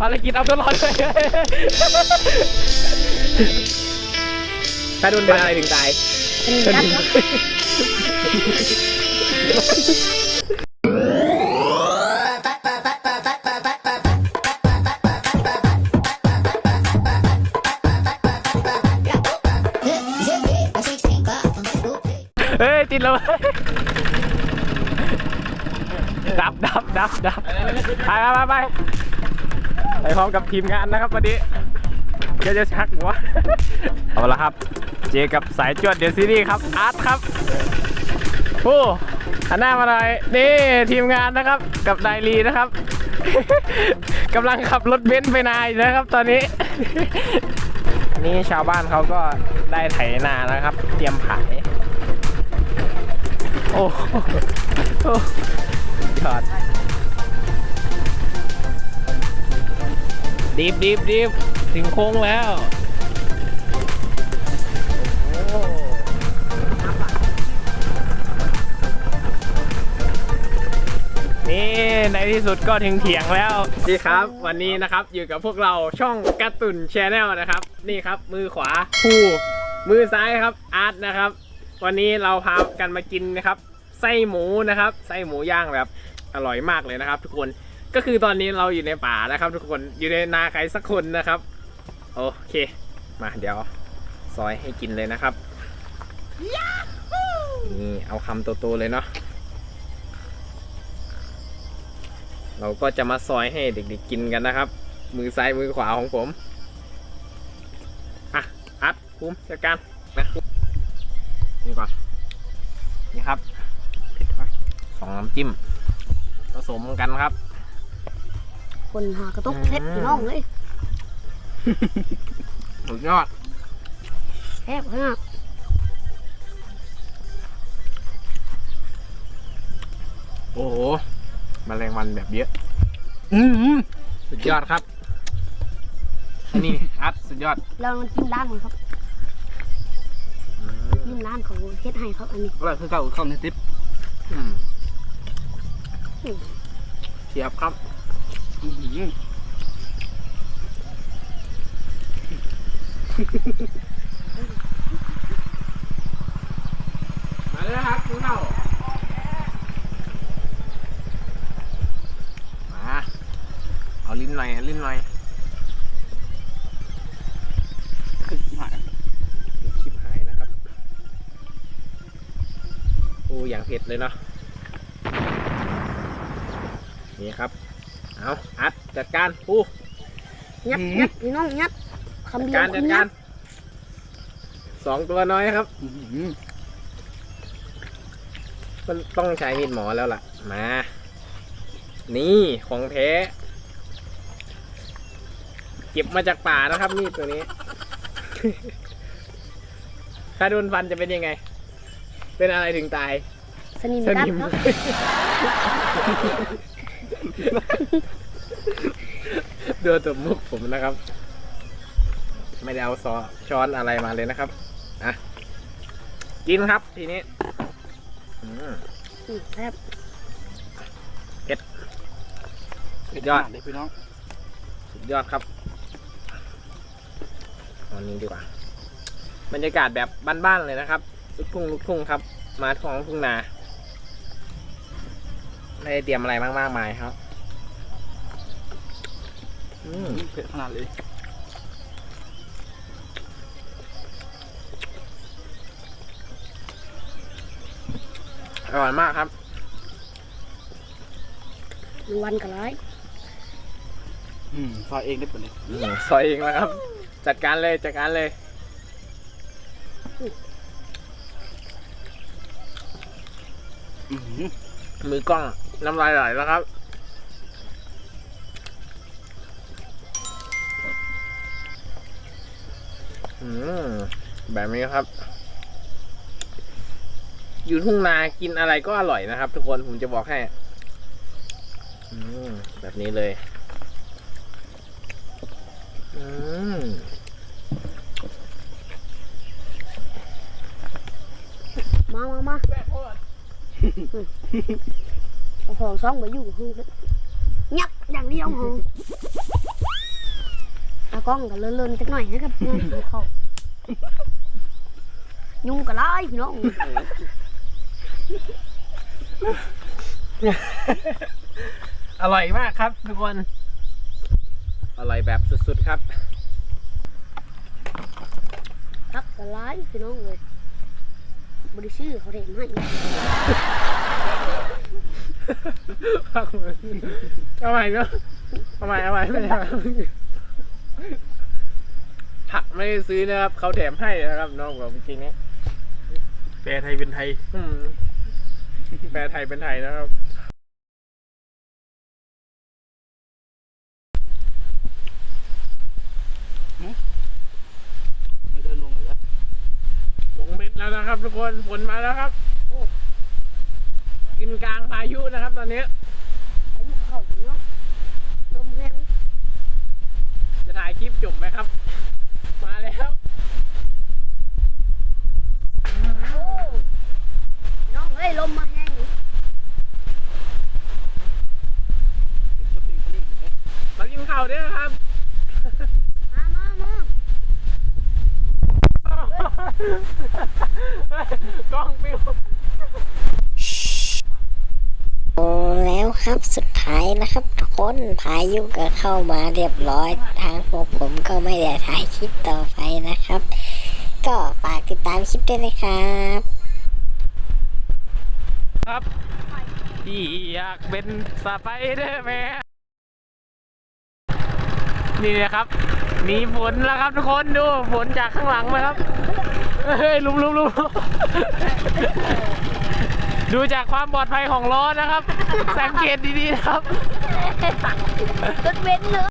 ภารกิจเอาตัวรอดเลยถ้าโดนเป็นอะไรถึงตายสนิมกัดครับเฮ้ย ติดแล้วดับดับดับดับไปไปไปไป ไปพร้อมกับทีมงานนะครับวันนี้เดี๋ยวจะชักหัว เอาละครับ เจกับสายจวดเดี๋ยวซีรีส์ครับ อาร์ตครับโอ้หันหน้ามาหน่อยนี่ทีมงานนะครับ กับนายลีนะครับ กำลังขับรถเบนซ์ไปนายนะครับ ตอนนี้ นี่ชาวบ้านเขาก็ได้ไถนานะครับ เตรียมขายโอ้โหโอ้ยอด ดีบดีบดีบถึงโค้งแล้วนี่ในที่สุดก็ถึงเถียงแล้วพี่ครับ วันนี้นะครับอยู่กับพวกเราช่องกร์ตุนชแนลนะครับ นี่ครับ มือขวาภูมือซ้ายครับอาร์ตนะครับ วันนี้เราพากันมากินนะครับ ไส้หมูนะครับ ไส้หมูย่างแบบอร่อยมากเลยนะครับ ทุกคน ก็คือตอนนี้เราอยู่ในป่านะครับทุกคนอยู่ในนาใครสักคนนะครับ โอเค มาเดี๋ยวซอยให้กินเลยนะครับนี่เอาคำโตๆเลยเนาะเราก็จะมาซอยให้เด็กๆกินกันนะครับ มือซ้ายมือขวาของผม อะ อัดภูมิจัดการนะนี่ก่อนนี่ครับสองน้ำจิ้มผสมกันครับ คนหากระตุกเพชรพี่น้องเลยสุดยอดแคบขนาดโอ้โหแมลงวันแบบเยอะอืมสุดยอดครับอันนี้อัดสุดยอดเรามันจิ้มด้านมันครับจิ้มด้านของเฮ็ดให้ครับอันนี้อะไรคือเก่าเข้าในติ๊บอืมเทียบครับ มาเลยนะครับคุณเข้ามาเอาลิ้นหน่อยเอาลิ้นหน่อหายคลิปหายนะครับ โอ้อย่างเผ็ดเลยเนาะนี่ครับ เอาอัดจัดการปูยัดยัดพี่น้องยัดคำเดียวการคุจัดณกายัรดสองตัวน้อยครับมันต้องใช้มีดหมอแล้วล่ะ มา นี่ของแท้เก็บมาจากป่านะครับมีดตัวนี้ ถ้าโดนฟันจะเป็นยังไง เป็นอะไรถึงตาย สนิมสกัดนิมครับ ดูตัวมุกผมนะครับ ไม่ได้เอาซอช้อนอะไรมาเลยนะครับอะกินครับทีนี้อืมอืมแคบสุดยอดเลยพี่น้อง สุดยอดครับเอาอันนี้ดีกว่า บรรยากาศแบบบ้านๆเลยนะครับ ลูกทุ่งลูกทุ่งครับ มาท้องทุ่งนา ไม่ได้เตรียมอะไรมากมากมายครับอืมเผ็ดขนาดเลยอร่อยมากครับหนึ่งวันก็ร้ายอืมซอยเองได้ผลเลยอืมซอยเองแล้วครับ จัดการเลยจัดการเลยอือหือ มือกล้องน้ำลายไหลแล้วครับ อืม แบบนี้ครับ อยู่ทุ่งนากินอะไรก็อร่อยนะครับ ทุกคนผมจะบอกให้ อืม แบบนี้เลย อืมมา มา มา เอาของซ่องไปอยู่กับพึ่งยับอย่างเดียวหงตากล้องก็เลื่อนๆจักหน่อยนะครับงานของเขายุงก็ไล่พี่น้องอร่อยมากครับทุกคน อร่อยแบบสุดๆครับ ครับก็ไล่พี่น้องเลย บริชื่อเขาเรียนให้พักมือเอาใหม่เนาะเอาใหม่เอาใหม่ไม่ได้ครับผักไม่ได้ซื้อนะครับ เขาแถมให้นะครับน้องบอกจริงๆนะแปลไทยเป็นไทย อืมแปลไทยเป็นไทยนะครับ ไม่เดินลงเลยเหรอ ลงเม็ดแล้วนะ ครับทุกคนฝนมาแล้วครับโอ้กินกลางพายุนะครับ ตอนนี้อายุเขาเนาะลมแรงจะถ่ายคลิปจบไหมครับ มาแล้วโอ้พี่น้องเอ้ยลมมาแห้งนี่ ติดก็ติดกระลิ่งเลย มากินข้าวด้วยนะครับ มามามา กล้องปิวโอ้แล้วครับสุดท้ายนะครับทุกคนพายุก็เข้ามาเรียบร้อย ทางพวกผมก็ไม่ได้ถ่ายคลิปต่อไปนะครับ ก็ฝากติดตามคลิปด้วยนะครับ ครับที่อยากเป็นสไปเดอร์แมนนี่นะครับ มีฝนแล้วครับทุกคนดูฝนจากข้างหลังนะครับเฮ้ยลุมลุมลุมดูจากความปลอดภัยของล้อนะครับ สังเกตดีๆนะครับรถเว้นเลย